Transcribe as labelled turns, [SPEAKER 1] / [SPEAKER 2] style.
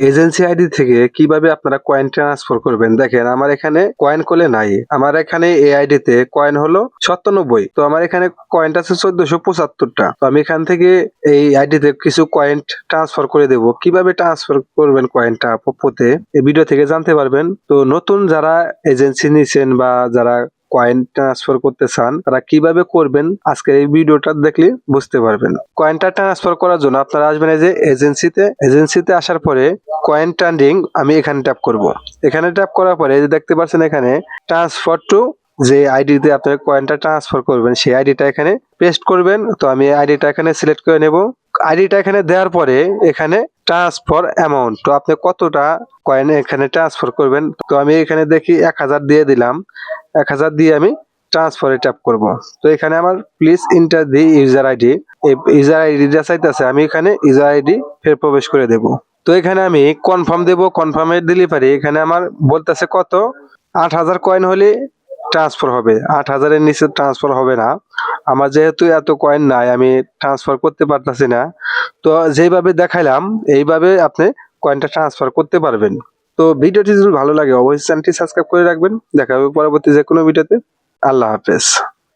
[SPEAKER 1] Agency ID থেকে কীভাবে আপনারা কয়েন ট্রান্সফার করবেন? দেখেন, আমার এখানে কয়েন কোলে নাই। আমার এখানে এই আইডিতে কয়েন হলো সত্তানব্বই তো আমার এখানে কয়েনটা আছে চোদ্দশো পঁচাত্তরটা। তো আমি এখান থেকে এই আইডিতে কিছু কয়েন ট্রান্সফার করে দেব। কীভাবে ট্রান্সফার করবেন কয়েনটা পপোতে এই ভিডিও থেকে জানতে পারবেন। তো নতুন যারা এজেন্সি নিছেন বা যারা কয়েন ট্রান্সফার করতে চান, তারা কীভাবে করবেন আজকের এই ভিডিওটা দেখলে বুঝতে পারবেন। কয়েনটা ট্রান্সফার করার জন্য আপনারা আসবেন এই যে এজেন্সিতে এজেন্সিতে আসার পরে কয়েন ট্রান্ডিং আমি এখানে ট্যাপ করব। এখানে ট্যাপ করার পরে দেখতে পাচ্ছেন এখানে ট্রান্সফার টু যে আইডিতে আপনি কয়েনটা ট্রান্সফার করবেন, সেই আইডিটা এখানে পেস্ট করবেন। তো আমি আইডিটা এখানে সিলেক্ট করে নেব। আইডিটা এখানে দেওয়ার পরে এখানে ট্রান্সফার অ্যামাউন্ট তো আপনি কতটা কয়েন এখানে ট্রান্সফার করবেন? তো আমি এখানে দেখি এক হাজার দিয়ে দিলাম। এক হাজার দিয়ে আমি ট্রান্সফারে ট্যাপ করব। তো এখানে আমার please enter the user ID user আইডিটা চাইতেছে, আমি এখানে ইউজার আইডি ফের প্রবেশ করে দেব। তো এখানে আমি কনফার্ম দেব কনফার্মের ডেলিভারি এখানে আমার বলতেছে কত? আট হাজার কয়েন হলে ট্রান্সফার হবে। আট হাজারের নিচে ট্রান্সফার হবে না। আমার যেহেতু এত কয়েন নাই, আমি ট্রান্সফার করতে পারতেছি না। তো যেভাবে দেখাইলাম, এইভাবে আপনি কয়েনটা ট্রান্সফার করতে পারবেন। তো ভিডিওটি যদি ভালো লাগে, অবশ্যই চ্যানেলটি সাবস্ক্রাইব করে রাখবেন। দেখা হবে পরবর্তী যে কোনো ভিডিওতে। আল্লাহ হাফেজ।